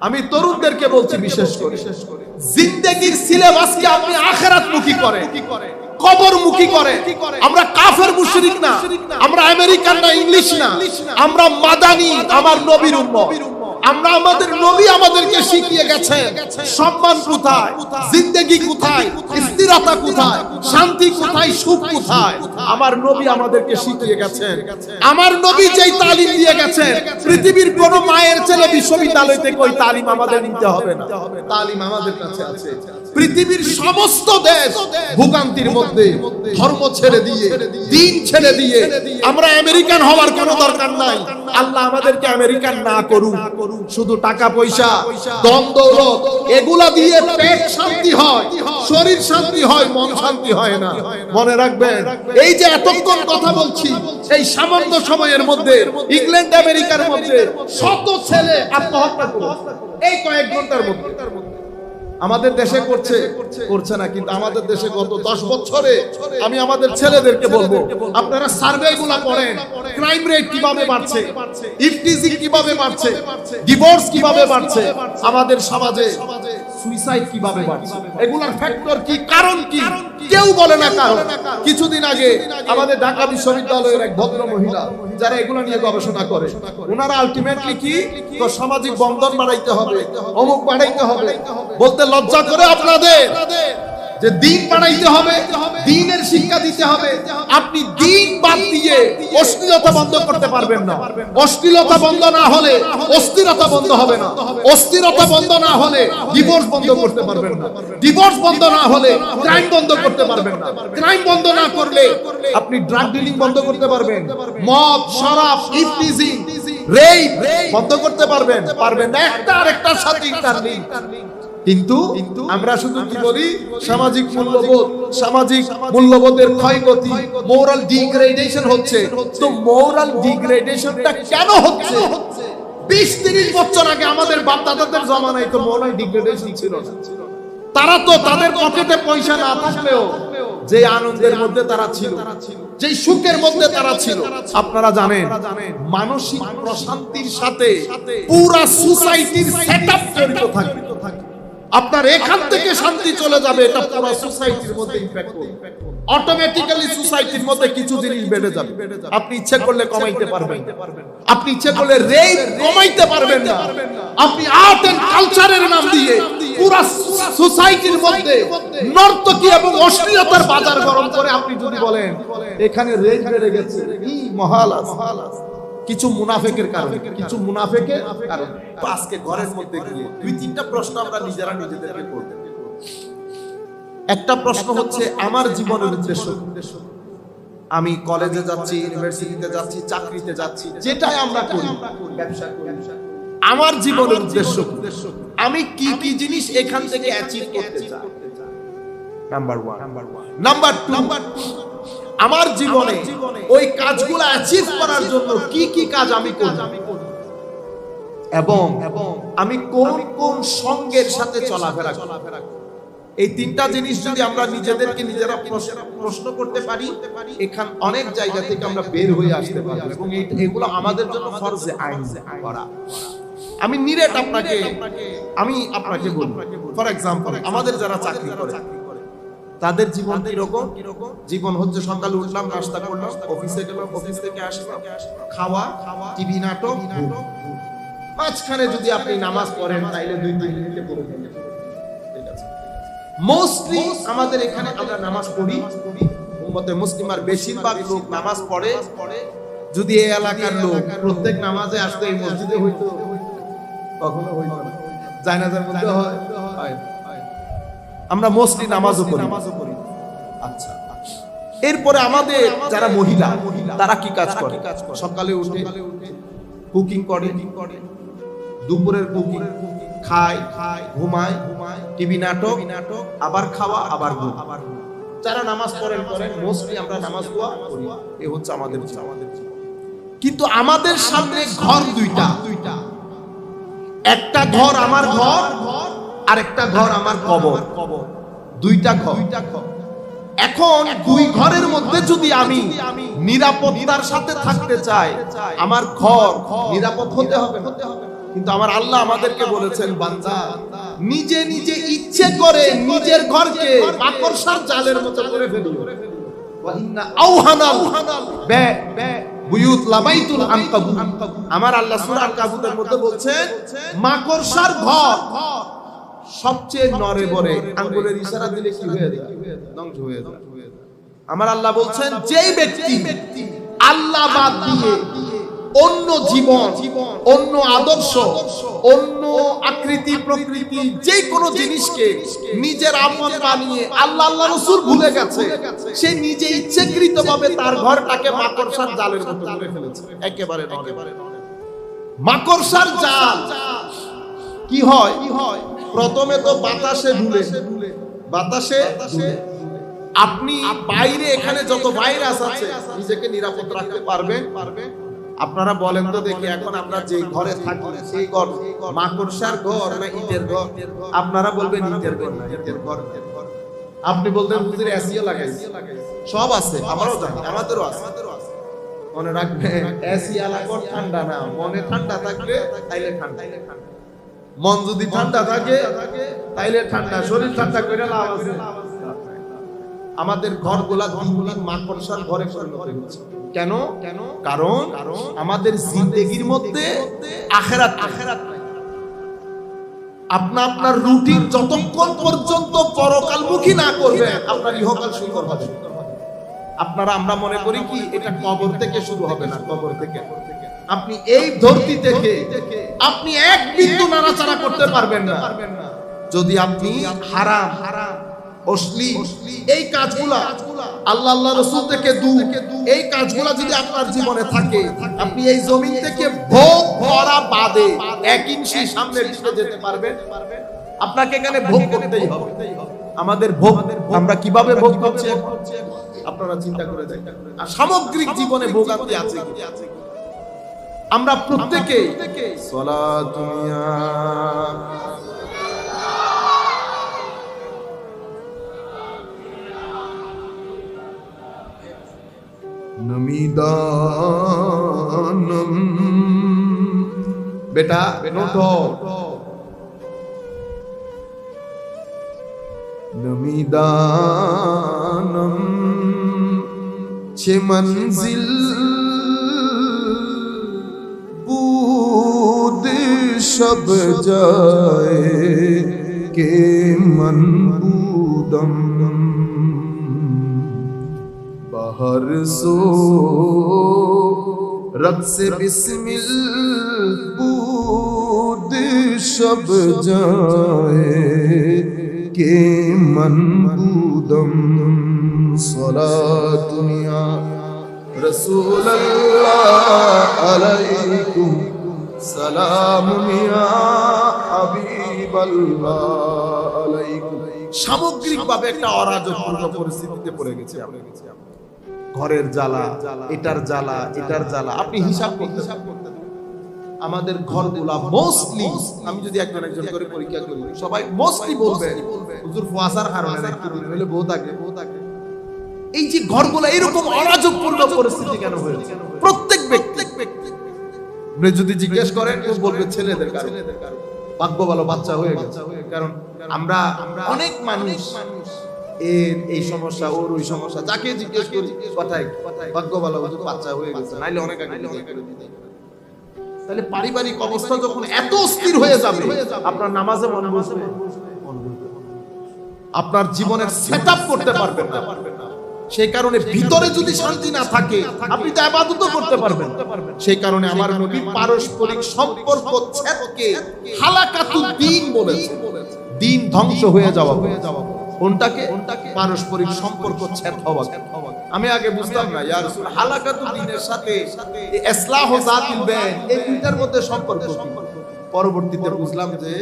আমি তরুণদেরকে বলছি বিশেষ করে। জিন্দেগির সিলেবাসকে আপনি আখেরাত মুখী করে। কবর মুখী করে। আমরা কাফের মুশরিক না। আমরা আমেরিকান না, ইংলিশ না। আমরা মাদানি, আমার নবীর উম্মত। আমরা আমাদের নবী আমাদেরকে শিখিয়ে গেছে সম্মান কোথায়, জিন্দেগি কোথায়, স্থিরতা কোথায়, শান্তি কোথায়, সুখ কোথায়? আমার নবী আমাদেরকে শিখিয়ে গেছেন। আমার নবী যেই তালিম দিয়ে গেছেন, পৃথিবীর কোন মায়ের ছেলে বিশ্ববিদ্যালয় থেকে ওই তালিম আমাদের নিতে হবে না। তালিম আমাদের কাছে আছে। পৃথিবীর সমস্ত দেশ ভূকান্তির মধ্যে, ধর্ম ছেড়ে দিয়ে, দিন ছেড়ে দিয়ে, আমরা আমেরিকান হওয়ার কোনো দরকার নাই। আল্লাহ আমাদেরকে আমেরিকান না করুক। শুধু টাকা পয়সা দম দৌলত এগুলা দিয়ে পেট শান্তি হয় শরীর শান্তি হয় মন শান্তি হয় না। মনে রাখবেন এই যে এতক্ষণ কথা বলছি এই সামান্য সময়ের মধ্যে ইংল্যান্ড আমেরিকার মধ্যে শত ছেলে আত্মহত্যা করে এই কয়েক ঘণ্টার মধ্যে। আমাদের দেশে করছে করছে না কিন্তু আমাদের দেশে গত দশ বছরে আমি আমাদের ছেলেদেরকে বলব আপনারা সার্ভে গুলা করেন। ক্রাইম রেট কীভাবে বাড়ছে ইফটিজিং কীভাবে বাড়ছে ডিভোর্স কীভাবে বাড়ছে আমাদের সমাজে সুইসাইড কীভাবে বাড়ছে এগুলার ফ্যাক্টর কি কারণ কি কেউ বলে না কারণ। কিছুদিন আগে আমাদের ঢাকা বিশ্ববিদ্যালয়ের এক ভদ্র মহিলা যারা এগুলো নিয়ে গবেষণা করে ওনারা আলটিমেটলি কি? সামাজিক বন্ধন বাড়াইতে হবে, অমুক বাড়াইতে হবে। বলতে লজ্জা করে আপনাদের। যে দিন বাড়াইতে হবে, দিনের শিক্ষা দিতে হবে। আপনি দিন বাদ দিয়ে অশ্লীলতা বন্ধ করতে পারবেন না। অশ্লীলতা বন্ধ না হলে অস্থিরতা বন্ধ হবে না। অস্থিরতা বন্ধ না হলে ডিভোর্স বন্ধ করতে পারবেন না। ডিভোর্স বন্ধ না হলে ক্রাইম বন্ধ করতে পারবেন না। ক্রাইম বন্ধ না করলে আপনি ড্রাগ ডিলিং বন্ধ করতে পারবেন। মদ, শরাব ইফটিজিং রেপ বন্ধ করতে পারবেন। পারবেন না। একটা আরেকটার সাথে ইন্টারলিঙ্ক কিন্তু আমরা শুধু কি বলি? সামাজিক মূল্যবোধ সামাজিক মূল্যবোধের ক্ষয়গতি মোরাল ডিগ্রেডেশন হচ্ছে। তো মোরাল ডিগ্রেডেশনটা কেন হচ্ছে? বিশ তিরিশ বছর আগে আমাদের বাপ দাদাদের জমানায় তো মোরাল ডিগ্রেডেশন ছিল না। তারা তো তাদের পকেটে পয়সা না থাকলেও যে আনন্দের মধ্যে তারা ছিল যে সুখের মধ্যে তারা ছিল আপনারা জানেন মানসিক প্রশান্তির সাথে পুরা সোসাইটির সেটআপ জড়িত থাকবে আপনার এখান থেকে শান্তি চলে যাবে, এটা পুরো সোসাইটির মধ্যে ইমপ্যাক্ট করবে। অটোমেটিক্যালি সোসাইটির মধ্যে কিছু জিনিস বেড়ে যাবে। আপনি ইচ্ছে করলে কমাইতে পারবেন আপনি ইচ্ছে করলে রেপ কমাইতে পারবেন না। আপনি আর্ট এন্ড কালচারের নাম দিয়ে পুরো সোসাইটির মধ্যে নর্তকী এবং অশ্লীলতার বাজার গরম করে আপনি যদি বলেন, এখানে রেপ বেড়ে গেছে। ই মহালাস। কিছু মুনাফেকের কারণে কিছু মুনাফেকের কারণে। তো আজকে ঘরের মধ্যে গিয়ে দুই তিনটা প্রশ্ন আমরা নিজেরা নিজেদেরকে করতে একটা প্রশ্ন হচ্ছে আমার জীবনের উদ্দেশ্য আমি কলেজে যাচ্ছি ইউনিভার্সিটিতে যাচ্ছি চাকরিতে যাচ্ছি যেটাই আমরা করি ব্যবসা করি। আমার জীবনের উদ্দেশ্য আমি কি কি জিনিস এখান থেকে অ্যাচিভ করতে চাই? নাম্বার ওয়ান নাম্বার টু আমার জীবনে ওই কাজগুলো অ্যাচিভ করার জন্য কি কি কাজ আমি করব? এবং আমি কোন কোন সঙ্গের সাথে চলাফেরা এই তিনটা জিনিস যদি আমরা নিজেদেরকে নিজেরা প্রশ্ন- প্রশ্ন করতে পারি এখান অনেক জায়গা থেকে আমরা বের হয়ে আসতে পারব এবং এগুলো আমাদের জন্য ফরজে আইন করা। আমি নিরেট আপনাকে আমি আপনাকে বলি ফর এক্সাম্পল আমাদের যারা চাকরি করে তাদের জীবন কীরকম? জীবন হচ্ছে সকালে উঠলাম নাস্তা করলাম অফিসে গেলাম অফিস থেকে আসলাম খাওয়া টিভি নাটক মাঝখানে যদি আপনি নামাজ পড়েন তাইলে দুই তিন মিনিটে পড়ে মোস্টলি আমাদের এখানে আমরা নামাজ পড়ি। উম্মতে মুসলিম আর বেশিরভাগ লোক নামাজ পড়ে। যদি এই এলাকার লোক প্রত্যেক নামাজে আসতো এই মসজিদে হইতো কখনো হইতো না। জায়নাজার মধ্যে হয়। হয়। আমরা মোস্টলি নামাজও পড়ি আচ্ছা। এরপরে আমাদের যারা মহিলা, তারা কি কাজ করে? সকালে উঠে কুকিং করে, দুপুরের কুকিং খায়, ঘুমায় টিভি নাটক নাটক আবার খাওয়া, আবার ঘুম। যারা নামাজ পড়েন করেন মোস্টলি আমরা নামাজ পড়া করি। এ হচ্ছে আমাদের আমাদের কিন্তু আমাদের সামনে ঘর দুইটা দুইটা। একটা ঘর আমার ঘর আর একটা ঘর আমার কবর। দুইটা ঘর। এখন দুই ঘরের মধ্যে যদি আমি নিরাপত্তার সাথে থাকতে চাই, আমার ঘর নিরাপদ হতে হবে কিন্তু আমার আল্লাহ আমাদেরকে বলেছেন, বান্দা, নিজে নিজে ইচ্ছে করে নিজের ঘরকে মাকড়সার জালের মতো করে আনকাবুত। আমার আল্লাহ সূরা আনকাবুতের মধ্যে বলছেন, মাকড়সার ঘর। সবচেয়ে নরে বরে আঙ্গুলের ইশারা দিলে কি হয়ে যায়? ধ্বংস হয়ে যায়। আমার আল্লাহ বলছেন যেই ব্যক্তি আল্লাহ বাদ দিয়ে অন্য জীবন অন্য আদর্শ অন্য আকৃতি প্রকৃতি যে কোনো জিনিসকে নিজের আপন বানিয়ে আল্লাহ আল্লাহ রসুল ভুলে গেছে। সে নিজে ইচ্ছাকৃত ভাবে তার ঘরটাকে মাকড়সার জালের মতো করে ফেলেছে। একেবারে মাকড়সার জাল। কি হয়? কি হয়? প্রথমে তো বাতাসে ঢুলে। বাতাসে আপনি বাইরে এখানে যত ভাইরাস আছে, নিজেকে নিরাপদ রাখতে পারবেন। আপনারা বলেন তো দেখি, এখন আমরা যে ঘরে থাকি, সেই ঘর, মাকড়সার ঘর না ইটের ঘর? আপনারা বলবেন ইটের ঘর না ইটের ঘর? আপনি বলতেন হুজুর এসিও লাগাইছি। সব আছে, আমারও জানি, আমাদেরও আছে। মনে রাখবেন এসি এলাকার ঠান্ডা না, মনে ঠান্ডা থাকলে তাইলে ঠান্ডা। মন যদি ঠান্ডা থাকে, তাইলে ঠান্ডা, শরীর ঠান্ডা করে লাভ আছে। আমাদের ঘরগুলা দিন দিন মাকড়সার ঘরে কেন কেন? কারণ আমাদের জিন্দেগির মধ্যে আখেরাত আখেরাত আপনা আপনার রুটিন যতক্ষণ পর্যন্ত পরকালমুখী না করবে, আপনার ইহকাল সুন্দর হবে। আপনারা, আমরা মনে করি কি, এটা কবর থেকে শুরু হবে না, কবর থেকে। আপনি এই ধরতি থেকে আপনি এক বিন্দু নাড়াচাড়া করতে পারবেন না। যদি আপনি হারাম হারাম এই কাজগুলা আল্লাহ আল্লাহ রসুল থেকে এই কাজগুলা যদি আপনার জীবনে থাকে, আপনি এই জমিন থেকে ভোগ বাদে এক ইঞ্চি যেতে পারবেন। আপনাকে এখানে ভোগ করতেই হবে। আমাদের ভোগ, আমরা কীভাবে ভোগ করছি? আপনারা চিন্তা করে দেখেন। সামগ্রিক জীবনে ভোগান্তি আছে কি? আমরা প্রত্যেকে নমিদানম। বেটা নোটো নমিদানম। ছে মঞ্জিল সব যায় কে মনবুদম বাহার সো رقص بسم البود شب جائے کہ من بودم صلاة دنیا رسول اللہ علیکم সামগ্রিকভাবে একটা অরাজক পরিস্থিতিতে পড়ে গেছে ঘরের জ্বালা, এটার জ্বালা এটার জ্বালা। আপনি হিসাব করতে আমাদের ঘরগুলা মোস্টলি আমি যদি একজন একজন করে পরীক্ষা করি, সবাই মোস্টলি বলবে, হুজুর, ফুয়াসার কারণে হলে এই যে ঘরগুলা এরকম অরাজকপূর্ণ পরিস্থিতি কেন হয়েছে? প্রত্যেক ব্যক্তি ব্যক্তি। আপনি যদি জিজ্ঞেস করেন, কেউ বলবে ছেলেদের কারণে। ভাগ্য ভালো, বাচ্চা হয়ে গেছে। কারণ আমরা অনেক মানুষ এর এই সমস্যা, ওর ওই সমস্যা, যাকে জিজ্ঞেস করি, কথাই, ভাগ্য ভালো, বাচ্চা হয়ে গেছে। নাইলে অনেক। তাহলে পারিবারিক অবস্থা যখন এত স্থির হয়ে যাবে, আপনার নামাজে মন বসবে। আপনার জীবনের সেট করতে পারবেন না। সেই কারণে ভিতরে যদি শান্তি না থাকে আপনি তো আবাদত করতে পারবেন। সেই কারণে আমার নবী পারস্পরিক সম্পর্ক ছেদকে হালাকাতু দিন বলেছে। দিন ধ্বংস হয়ে যাওয়া হয়ে যাওয়া কোনটাকে? পারস্পরিক সম্পর্ক ছেদ হওয়া। আমি আগে বুঝতাম না ইয়া রাসূল হালাকাতু দিনের সাথে ইসলাহ জাতিল বাইন এই দুইটার মধ্যে সম্পর্ক কি? পরবর্তীতে বুঝলাম যে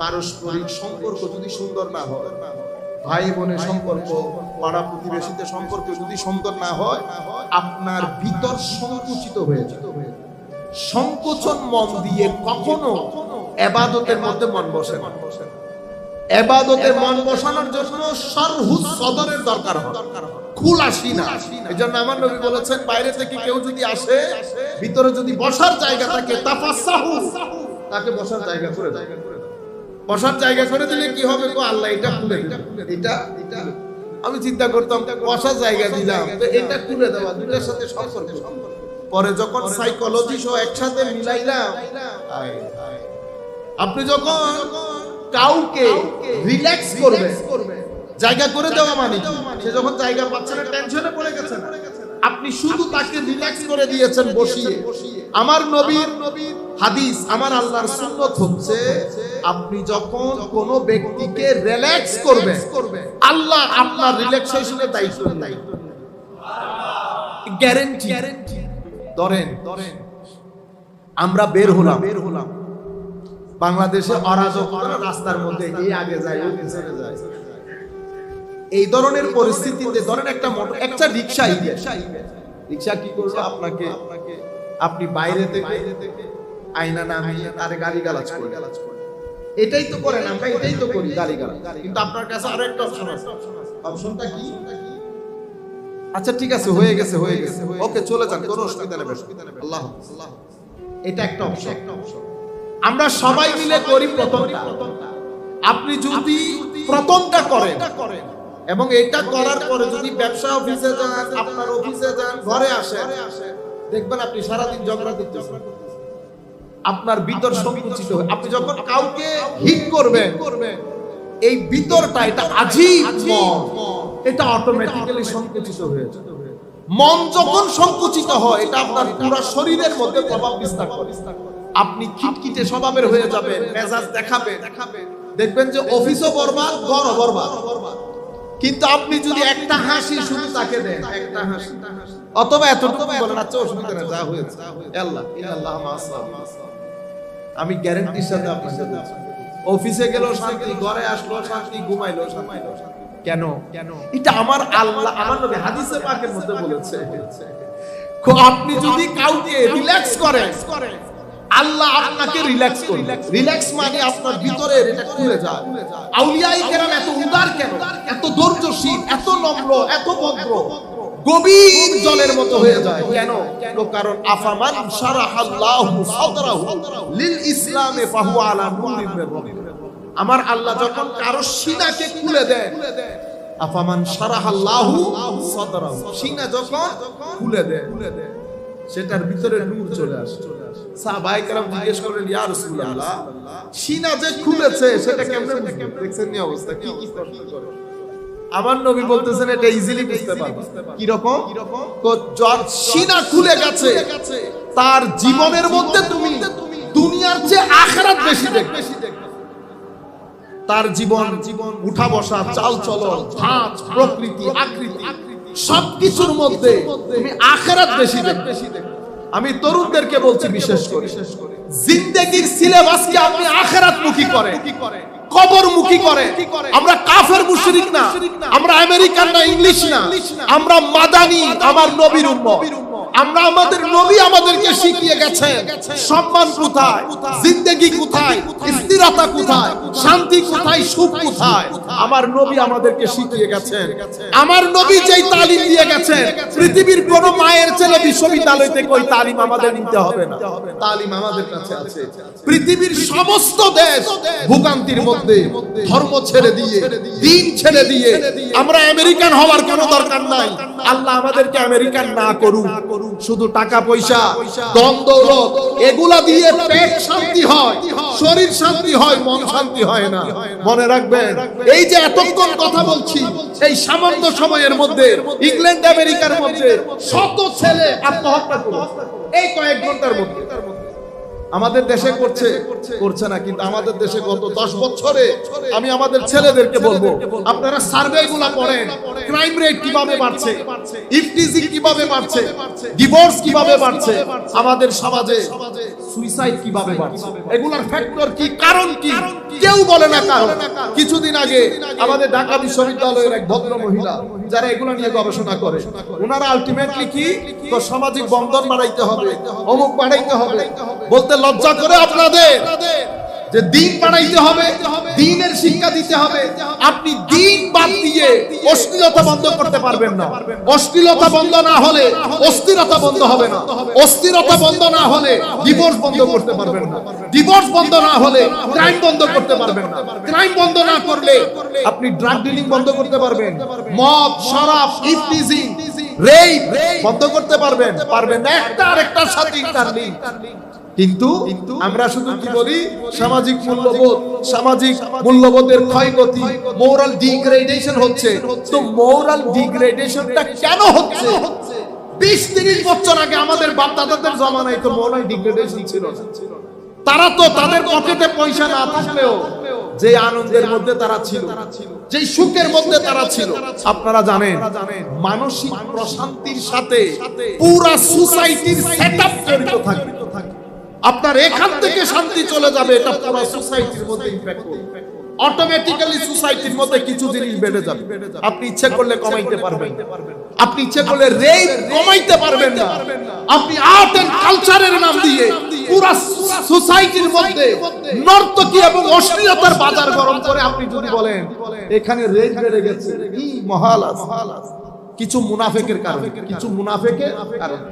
পারস্পরিক সম্পর্ক যদি সুন্দর না হয় ভাই বোনের সম্পর্ক পাড়া প্রতিবেশীদের সম্পর্ক যদি সুন্দর না হয়, আপনার ভিতর সংকুচিত হয়ে যায়। সংকোচন মন দিয়ে কখনো এবাদতের মধ্যে মন বসে না। এবাদতে মন বসানোর জন্য সদরের দরকার হয়। না। এই জন্য আমার নবী বলেছেন, বাইরে থেকে কেউ যদি আসে, ভিতরে যদি বসার জায়গা থাকে, তাফাসাহু। তাকে বসার জায়গা করে বসার জায়গা করে দিলে কি হবে গো? আল্লাহ এটা খুলে এটা এটা আমি চিন্তা করতাম, বসার জায়গা দিলাম তো এটা খুলে দেওয়া দুটার সাথে সম্পর্ক পরে যখন সাইকোলজি সহ একসাথে মিলাইলাম। আপনি যখন কাউকে রিল্যাক্স করবে জায়গা করে দেওয়া মানে? সে যখন জায়গা পাচ্ছে না টেনশনে পড়ে গেছে। আপনি শুধু তাকে রিল্যাক্স করে দিয়েছেন বসিয়ে আমার নবীর নবীর হাদিস আমার আল্লাহর সুন্নত হচ্ছে আপনি যখন কোন ব্যক্তিকে রিল্যাক্স করবে আল্লাহ আপনার রিল্যাক্সেশনের দায়িত্ব নাই গ্যারেন্টি ধরেন ধরেন আমরা বের হলাম। বের হলাম বাংলাদেশে অরাজকতা রাস্তার মধ্যে, এই আগে যায়, ওই পিছনে যায়। এই ধরনের পরিস্থিতিতে, ধরেন একটা মোটর, একটা রিক্সা রিক্সা কি করবে আপনাকে? আপনি বাইরে থেকে আয়না না তারে গালি গালাজ করে। এটাই তো করেন আমরা এটাই তো করি গালি গালাজ কিন্তু আপনার কাছে আরও একটা অপশন আছে। অপশনটা কি? আচ্ছা ঠিক আছে হয়ে গেছে হয়ে গেছে। ওকে চলে যান কোনো অসুবিধা নেই আল্লাহ। এটা একটা অপশন আমরা সবাই মিলে করি প্রথমটা। আপনি যদি প্রথমটা করেন এবং এটা করার পরে যদি ব্যবসা অফিসে যান আপনার অফিসে যান ঘরে আসেন। দেখবেন আপনি সারাদিন ঝগড়া করতেছেন। আপনার ভিতর সংকুচিত হয় আপনি যখন কাউকে হিট করবেন এই ভিতরটা এটা আজীব মন। এটা অটোমেটিক্যালি সংকুচিত হয়ে মন যখন সংকুচিত হয় এটা আপনার পুরো শরীরের মধ্যে প্রভাব বিস্তার করে। আপনি খিটখিটে স্বভাবের হয়ে যাবেন মেজাজ দেখাবে দেখবেন। যে অফিসও বরবাদ ঘরও বরবাদ। কিন্তু আপনি যদি একটা হাসি শুধু তাকে দেন একটা হাসি। অথবা এতটুকু বলেন আচ্ছা অসুবিধা না যা হয়েছে। আল্লাহ আল্লাহ আমি গ্যারান্টির সাথে আপনাকে বলছি। অফিসে গেল, শান্তি, ঘরে আসলো, শান্তি, ঘুমাইলো। ঘুমাইলো কেন? কেন এটা আমার আল্লাহ আমার নবী হাদিসে পাকের মধ্যে বলেছে। আপনি যদি কাউকে রিল্যাক্স করেন, আল্লাহ আপনাকে রিল্যাক্স করবে। রিল্যাক্স মানে আপনার ভিতরে এটা খুলে যায়। আউলিয়াই কেরাম এত উদার কেন? এত ধৈর্যশীল, এত নম্র, এত ভদ্র। গভীর জলের মতো হয়ে যায়। কেন? কারণ আফামান শারাহাল্লাহু সাদরাহু লিল ইসলামে ফাহু আলা নূরিন মির রাব্বিহ। আমার আল্লাহ যখন কারও সিনাকে খুলে দেন আফামান শারাহাল্লাহু সাদরাহু সিনা যখন খুলে দেন সেটার ভিতরে নূর চলে আসে। সাহাবায়ে কেরাম জিজ্ঞেস করলেন ইয়া রাসূলুল্লাহ সিনা যে খুলেছে সেটা কেমনে? দেখছেন নি অবস্থা কি কি প্রশ্ন করে। আমার নবী বলতেছেন এটা ইজিলি বুঝতে পারবে। কি রকম সিনা খুলে গেছে। তার জীবনের মধ্যে তুমি দুনিয়ার চেয়ে আখিরাত বেশি দেখবে। তার জীবন জীবন উঠা বসা চাল চলন ধাঁচ প্রকৃতি আকৃতি সবকিছুর মধ্যে তুমি আখেরাত বেশি দেখবে। আমি তরুণদেরকে বলছি বিশেষ করে। জিন্দেগির সিলেবাসকে আপনি আখেরাত মুখী করে কবর মুখী করে। আমরা কাফের মুশরিক না। আমরা আমেরিকান না ইংলিশ না। আমরা মাদানি আমার নবীর উম্মত। আমরা আমাদের নবী আমাদেরকে শিখিয়ে গেছেন। সম্মান কোথায়? জিন্দেগি কোথায়? স্থিরতা কোথায়? শান্তি কোথায়? সুখ কোথায়? আমার নবী আমাদেরকে শিখিয়ে গেছেন। আমার নবী যেই তালিম দিয়ে গেছেন পৃথিবীর কোন মায়ের বিশ্ববিদ্যালয় থেকে ওই তালিম আমাদের নিতে হবে না। তালিম আমাদের কাছে আছে। পৃথিবীর সমস্ত দেশ ভূকান্তির মধ্যে ধর্ম ছেড়ে দিয়ে, দিন ছেড়ে দিয়ে আমরা আমেরিকান হওয়ার কোনো দরকার নাই। আল্লাহ আমাদেরকে আমেরিকান না করুক। শুধু টাকা, পয়সা দম দৌলত, এগুলা দিয়ে পেট শান্তি হয়, শরীর শান্তি হয়, মন শান্তি হয় না। মনে রাখবেন, এই যে এতক্ষণ কথা বলছি, এই সামান্য সময়ের মধ্যে ইংল্যান্ড, আমেরিকার মধ্যে শত ছেলে আত্মহত্যা করেছে এই কয়েক ঘণ্টার মধ্যে। আমাদের দেশে করছে করছে। না কিন্তু আমাদের দেশে গত দশ বছরে আমি আমাদের ছেলেদেরকে বলব আপনারা সার্ভে গুলা করেন ক্রাইম রেট কীভাবে বাড়ছে ইফটিজিং কীভাবে বাড়ছে ডিভোর্স কীভাবে বাড়ছে আমাদের সমাজে সুইসাইড কীভাবে বাড়ছে এগুলার ফ্যাক্টর কি কারণ কি কেউ বলে না কারণ। কিছুদিন আগে আমাদের ঢাকা বিশ্ববিদ্যালয়ের এক ভদ্র মহিলা যারা এগুলো নিয়ে গবেষণা করে ওনারা আলটিমেটলি কি তো সামাজিক বন্ধন বাড়াইতে হবে অমুক বাড়াইতে হবে। বলতে লজ্জা করে আপনাদের যে দিন বাড়াইতে হবে, দিনের শিক্ষা দিতে হবে। আপনি দিন বাদ দিয়ে অশ্লীলতা বন্ধ করতে পারবেন না। অশ্লীলতা বন্ধ না হলে অস্থিরতা বন্ধ হবে না। অস্থিরতা বন্ধ না হলে ডিভোর্স বন্ধ করতে পারবেন না। ডিভোর্স বন্ধ না হলে ক্রাইম বন্ধ করতে পারবেন না। ক্রাইম বন্ধ না করলে আপনি ড্রাগ ডিলিং বন্ধ করতে পারবেন। মদ, শরাব ইফটিজিং রেপ বন্ধ করতে পারবেন। পারবেন না। একটা আরেকটার সাথে ইন্টারলিঙ্ক কিন্তু আমরা শুধু কি বলি? সামাজিক মূল্যবোধ সামাজিক মূল্যবোধের ক্ষয়গতি মোরাল ডিগ্রেডেশন হচ্ছে। তো মোরাল ডিগ্রেডেশনটা কেন হচ্ছে? বিশ তিরিশ বছর আগে আমাদের বাপ দাদাদের জমানায় তো মোরাল ডিগ্রেডেশন ছিল না। তারা তো তাদের পকেটে পয়সা না থাকলেও যে আনন্দের মধ্যে তারা ছিল যে সুখের মধ্যে তারা ছিল আপনারা জানেন মানসিক প্রশান্তির সাথে পুরা সোসাইটির সেটআপ জড়িত থাকে। আপনার এখান থেকে শান্তি চলে যাবে, এটা পুরো সোসাইটির মধ্যে ইমপ্যাক্ট করবে। অটোমেটিক্যালি সোসাইটির মধ্যে কিছু জিনিস বেড়ে যাবে। আপনি ইচ্ছে করলে কমাইতে পারবেন আপনি ইচ্ছে করলে রেপ কমাইতে পারবেন না। আপনি আর্ট এন্ড কালচারের নাম দিয়ে পুরো সোসাইটির মধ্যে নর্তকী এবং অশ্লীলতার বাজার গরম করে আপনি যদি বলেন, এখানে রেপ বেড়ে গেছে, কি মহাল কিছু মুনাফেকের কারণে, কিছু মুনাফেকের কারণে।